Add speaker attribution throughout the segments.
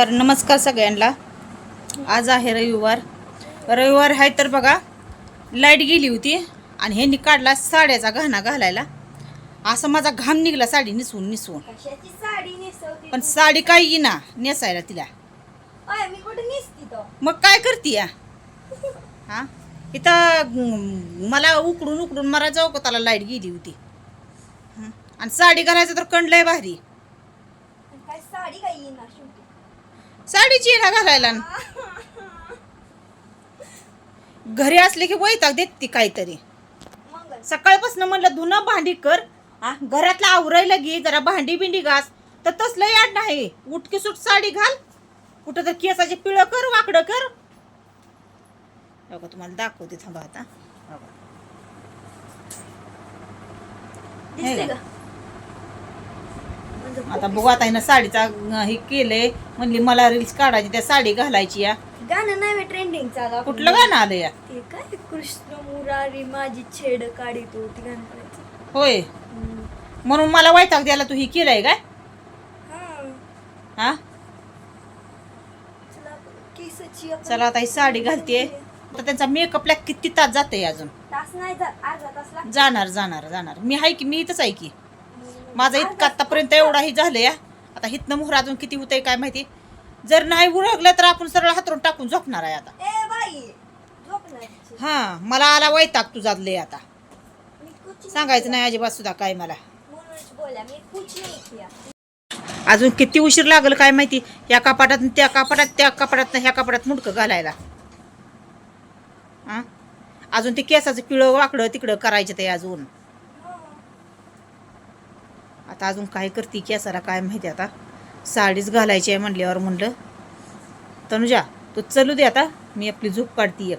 Speaker 1: तर नमस्कार सगळ्यांना. आज आहे रविवार. रविवार आहे तर बघा लाइट गेली होती आणि ह्यांनी काढला साड्याचा गहना घालायला. असं माझा घाम निघला साडी निसवून निसवून. पण साडी काही येईना नेसायला तिला. मग काय करते या? हा? इथं मला उकडून उकडून मरा जाऊ का त्याला लाइट गेली होती. हं. आणि साडी घालायचं तर कंडलंय भारी.
Speaker 2: काय साडी काय येणार
Speaker 1: साडीची ना घालायला घरी असले की वैताग देत ती काहीतरी सकाळपासून म्हणलं धुणं भांडी कर. घरातलं आवरायला घे जरा भांडी बिंडी घास. तर तसलं याड नाही. उठकी सुट साडी घाल. कुठं तर केसाचे पिळं कर वाकडं कर. बघा तुम्हाला दाखवते थांबा आता बघा. हे
Speaker 2: दिसते
Speaker 1: का?
Speaker 2: का म्हणजे
Speaker 1: आता बघू आता हिनं साडीचा अं, हे केलंय. म्हणली मला रील्स काढायची त्या साडी घालायची या.
Speaker 2: गाणं नाही ट्रेंडिंग चालू
Speaker 1: कुठलं गाणं आलं या?
Speaker 2: ते काय? कृष्ण मुरारी माझी छेड काढी तो ती गाणं करायचं
Speaker 1: होय.
Speaker 2: हम्म.
Speaker 1: म्हणून मला वैताग द्यायला तू ही केलंय काय?
Speaker 2: हा.
Speaker 1: हा?
Speaker 2: चला केसाची आपण-
Speaker 1: चला आता ही साडी घालते. तर त्यांचा मेकअपला किती तास जाते अजून?
Speaker 2: तास नाही जात अर्धा तास लागतो.
Speaker 1: जाणार जाणार जाणार. मी आहे की मी इथंच आहे की. माझं इतकं आतापर्यंत एवढा ही. झालं या आता हितनं मोहर अजून किती होतंय काय माहिती? जर नाही उरगलं तर आपण सरळ हातरून टाकून झोपणार आहे आता. हा मला आला वैताग तुझा लय आता. सांगायचं नाही अजिबात सुद्धा काय मला. अजून किती उशीर लागल काय माहिती? या कपाटात त्या कपाटात त्या कपाटात ह्या कपाटात मुडकं घालायला. अजून ते केसाचं पिळं वाकडं तिकडं करायचं ते अजून. आता अजून काय करते केसाला काय माहिती आता? साडीच घालायची आहे म्हणल्यावर म्हणलं तनुजा तू चलू दे आता मी आपली झोप काढते एक.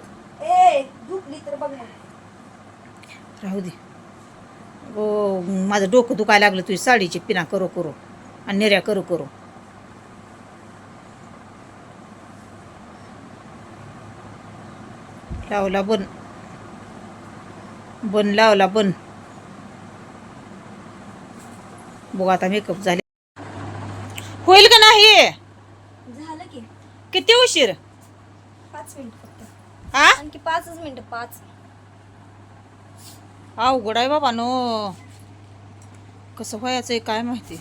Speaker 1: राहू दे. ओ माझं डोकं दुखायला लागलं तुझी साडीची पिना करो करो. आणि निर्या करू करू. लावला बन. बन लावला बन. बघ आता मेकअप झाले. होईल का नाही?
Speaker 2: झालं की.
Speaker 1: किती उशीर?
Speaker 2: पाच मिनिट फक्त.
Speaker 1: हा
Speaker 2: आणखी पाचच मिनिट पाच.
Speaker 1: अवघड आहे बाबा नो. कसं व्हायचंय काय माहिती?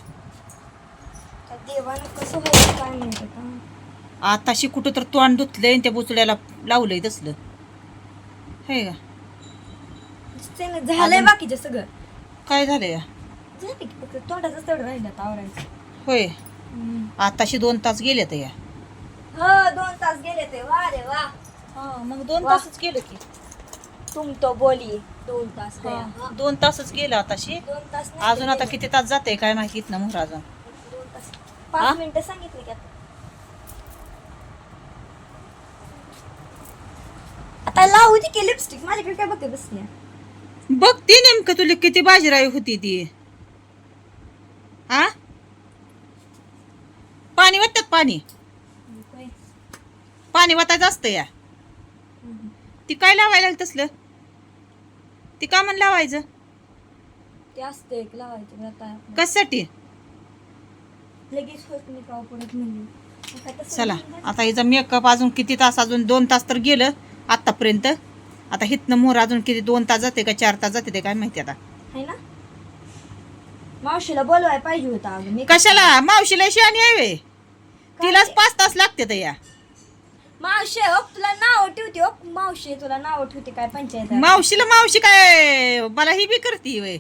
Speaker 2: देवानं कसं व्हायचं काय माहिती
Speaker 1: आताशी कुठं तर तोंड धुतलंय आणि त्या बुचड्याला लावलंय तसलं. हे का?
Speaker 2: झालंय बाकीचं सगळं.
Speaker 1: काय झालंय?
Speaker 2: झालं की फक्त तोंडाचं तेवढं राहिलं आता आवरायचं.
Speaker 1: होय. आताशी दोन तास गेले तर या.
Speaker 2: हो दोन तास गेले ते वा रे वा.
Speaker 1: मग दोन. तासच गेलं की.
Speaker 2: तुम तो बोली दोन तास गया.
Speaker 1: दोन तासच गेलं आताशी.
Speaker 2: दोन तास नाही
Speaker 1: अजून आता किती तास जाते काय माहितीत ना मोहर अजून.
Speaker 2: दोन तास.
Speaker 1: हा?
Speaker 2: पाच मिनिटं सांगितले की? आता. आता लावू दे की लिपस्टिक माझ्याकडे काय बघते बसली
Speaker 1: बघ ती नेमकं तुला किती बाजीराई होती ती. हा पाणी वाटतात पाणी? पाणी वाटायचं असतं या. ती काय लावायला तसलं? ती का म्हणून लावायचं?
Speaker 2: ते असते एक लावायचं बरं आता
Speaker 1: कशासाठी?
Speaker 2: लगेच होत नाही का पडत म्हणजे आता तसं
Speaker 1: चला आता हिचा मेकअप अजून किती तास अजून दोन तास तर गेलं आतापर्यंत आता हितनं मोहर अजून किती दोन तास जाते का चार तास जाते ते काय माहिती आता.
Speaker 2: है ना? मावशीला बोलवाय पाहिजे होता अगं. मी
Speaker 1: कशाला? मावशीला शानी आहे वे. तिलाच पाच तास लागते तर या.
Speaker 2: मावशी हो तुला नाव ठेवते हो. मावशी तुला नाव ठेवते काय पंचायत? आहे?
Speaker 1: मावशीला मावशी काय मला ही बी करते वे.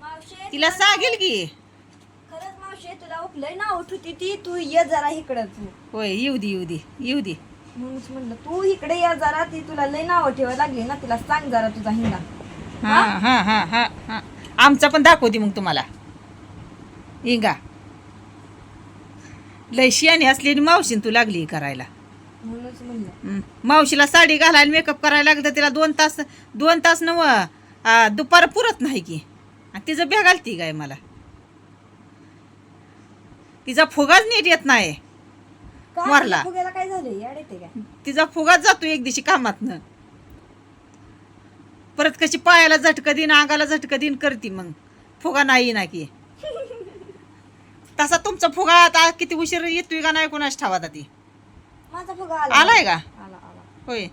Speaker 2: मावशी
Speaker 1: तिला सांगेल की.
Speaker 2: खरंच मावशी तुला लय नाव ठेवते ती. तू ये जरा इकडं तू.
Speaker 1: होय येऊ दे येऊ दे येऊ दे.
Speaker 2: म्हणूनच म्हणलं तू इकडे ये जरा ती तुला लय नाव ठेवा लागली ना तिला सांग जरा तुझा हिंदा
Speaker 1: हा हा? हा हा हा आमचा पण दाखवते मग तुम्हाला. इंगा. लय शियानी असली आणि मावशीन तू लागली करायला.
Speaker 2: म्हणूनच म्हणलं.
Speaker 1: हं. मावशीला साडी घालायला मेकअप करायला लागतं तिला दोन तास दोन तास नव आ, दुपार पुरत नाही की. आणि तिचं बॅग घालती काय मला? तिचा फुगाच नीट येत नाही.
Speaker 2: का?
Speaker 1: मारला.
Speaker 2: फुग्याला काय झालं याड येते काय?
Speaker 1: तिचा फुगाच जातो एक दिवशी कामातनं. परत कशी पायाला झटकं देईन अंगाला झटकं देईन करती मग. फुगा नाही ना की. तसा तुमचा फुगा आता किती उशीर येतोय का नाही कोणाच ठावा ती?
Speaker 2: माझा फुगा आला.
Speaker 1: आलाय का?
Speaker 2: आला आला.
Speaker 1: होय.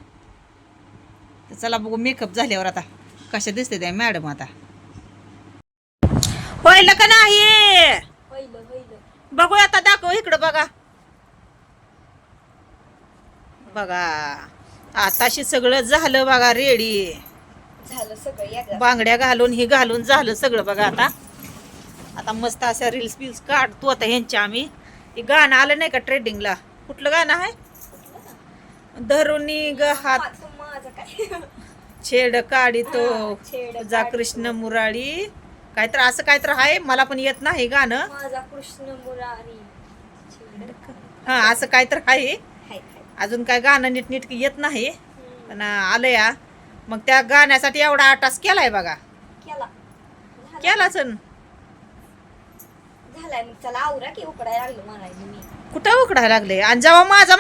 Speaker 1: तर चला बघू मेकअप झाल्यावर आता कशा दिसते त्या मॅडम आता. होईल का नाही?
Speaker 2: पहिलं पहिलं.
Speaker 1: बघू आता दाखव इकडं बघा. बघा आताशी सगळं झालं बघा रेडी.
Speaker 2: झालं सगळं
Speaker 1: बांगड्या घालून हे घालून झालं सगळं बघा आता. आता मस्त अशा रील्स बिल्स काढतो आता ह्यांच्या आम्ही. हे गाणं आलं नाही का ट्रेडिंगला कुठलं गाणं आहे? धरुणी ग हात.
Speaker 2: काय?
Speaker 1: छेड काढितो
Speaker 2: काढितो.
Speaker 1: कृष्ण मुरारी. काहीतर असं काहीतर आहे मला पण येत नाही गाणं.
Speaker 2: कृष्ण मुरारी. छेड
Speaker 1: हा असं काहीतर आहे.
Speaker 2: हाय हाय.
Speaker 1: अजून काय गाणं नीट नीट येत नाही. पण आलं या मग त्या गाण्यासाठी एवढा आटास केलाय बघा.
Speaker 2: केला.
Speaker 1: केलाच न.
Speaker 2: झालाय मग चला आवरा की उकडायला लागलो म्हणायला मी.
Speaker 1: कुठं उकडायला लागले? आणि जेव्हा माझा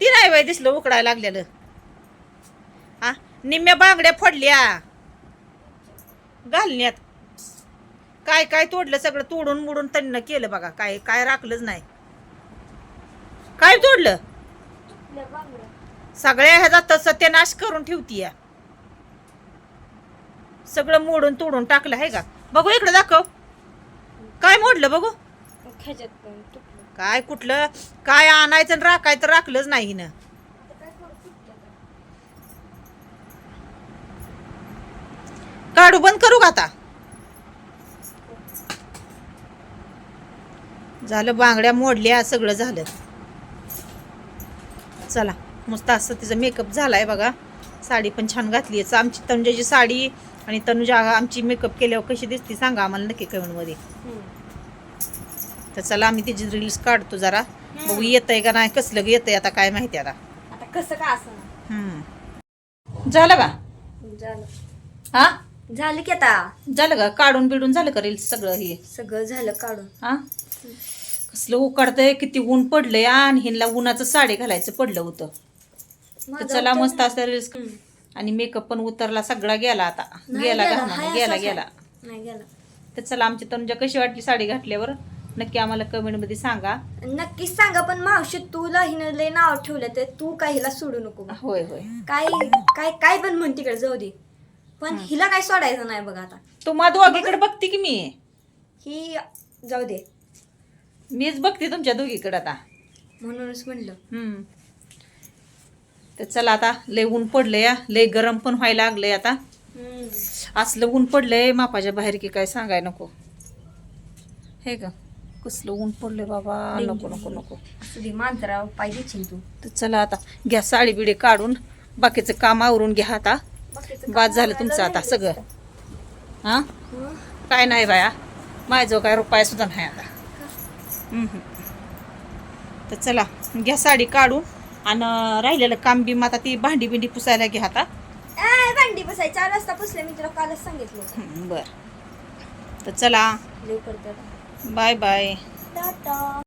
Speaker 1: ती नाही बाई दिसलं उकडायला लागलेलं. हा? निम्म्या बांगड्या फोडल्या. घालण्यात. काय काय तोडलं सगळं? तोडून मोडून त्यांनी केलं बघा. काय काय राखलंच नाही. काय तोडलं? सगळ्या ह्याचा तर सत्यानाश करून ठेवती या सगळं मोडून तोडून टाकलं आहे का? बघू इकडे दाखव. काय मोडलं बघू? काय कुठलं? काय आणायचं आणि राखायचं राखलंच नाही
Speaker 2: तर.
Speaker 1: काढू बंद करू का आता? झालं बांगड्या मोडल्या सगळं झालं. चला मस्त असं तिचा मेकअप झालाय बघा. साडी पण छान घातली आहे. आमची तनुजाची साडी आणि तनुजा आमची मेकअप केल्यावर कशी दिसते सांगा आम्हाला नक्की कमेंटमध्ये. तर चला आम्ही तिची रील्स काढतो जरा. बघू येतंय का नाही कसलं येतंय आता काय माहिती आता.
Speaker 2: कसं का असं.
Speaker 1: झालं का?
Speaker 2: झालं.
Speaker 1: हा?
Speaker 2: झालं की आता.
Speaker 1: झालं का? काढून बिडून झालं का रील्स सगळं हे?
Speaker 2: सगळं झालं काढून.
Speaker 1: हा? कसलं उकडतंय किती ऊन पडलंय आणि हिला उन्हाचं साडी घालायचं पडलं होतं. चला मस्त असं रील्स. आणि मेकअप पण उतरला सगळा गेला आता. गेला
Speaker 2: गेला,
Speaker 1: गेला.
Speaker 2: नाही गेला.
Speaker 1: तर चला आमची तनुजा कशी वाटली साडी घातल्यावर? नक्की आम्हाला कमेंटमध्ये सांगा.
Speaker 2: नक्कीच सांगा पण मावशी तुला हिनं लय नाव ठेवलं तर तू काय हिला सोडू नको.
Speaker 1: होय होय.
Speaker 2: काय काय काय पण म्हण तिकडे जाऊ दे. पण हिला काय सोडायचं नाही बघा आता.
Speaker 1: तुम्हा दोघीकडे बघते की मी?
Speaker 2: ही जाऊ दे.
Speaker 1: मीच बघते तुमच्या दोघीकडे आता.
Speaker 2: म्हणूनच म्हणलं.
Speaker 1: हम्म तर चला आता लय ऊन पडलंय या लय गरम पण व्हायला लागलंय आता. असलं ऊन पडलंय मापाच्या बाहेर की काय सांगाय नको. हे का कसलं ऊन पडलंय बाबा. नको नको नको.
Speaker 2: असू दे मांजरा पाय देशील तू.
Speaker 1: तर चला आता घ्या साडी बिडी काढून बाकीचं काम आवरून घ्या आता. बाद झालं तुमचं आता सगळं. हा? काय नाही बाया माझं काय रुपया सुद्धा नाही आता. हम्म, हम्म. तर चला घ्या साडी काढून आणि राहिलेलं काम बी आता ती भांडी बिंडी पुसायला घ्या आता.
Speaker 2: भांडी बसाय चार वाजता पुसले मी तुला कालच सांगितलं
Speaker 1: बर. तर चला. Bye bye.
Speaker 2: टाटा.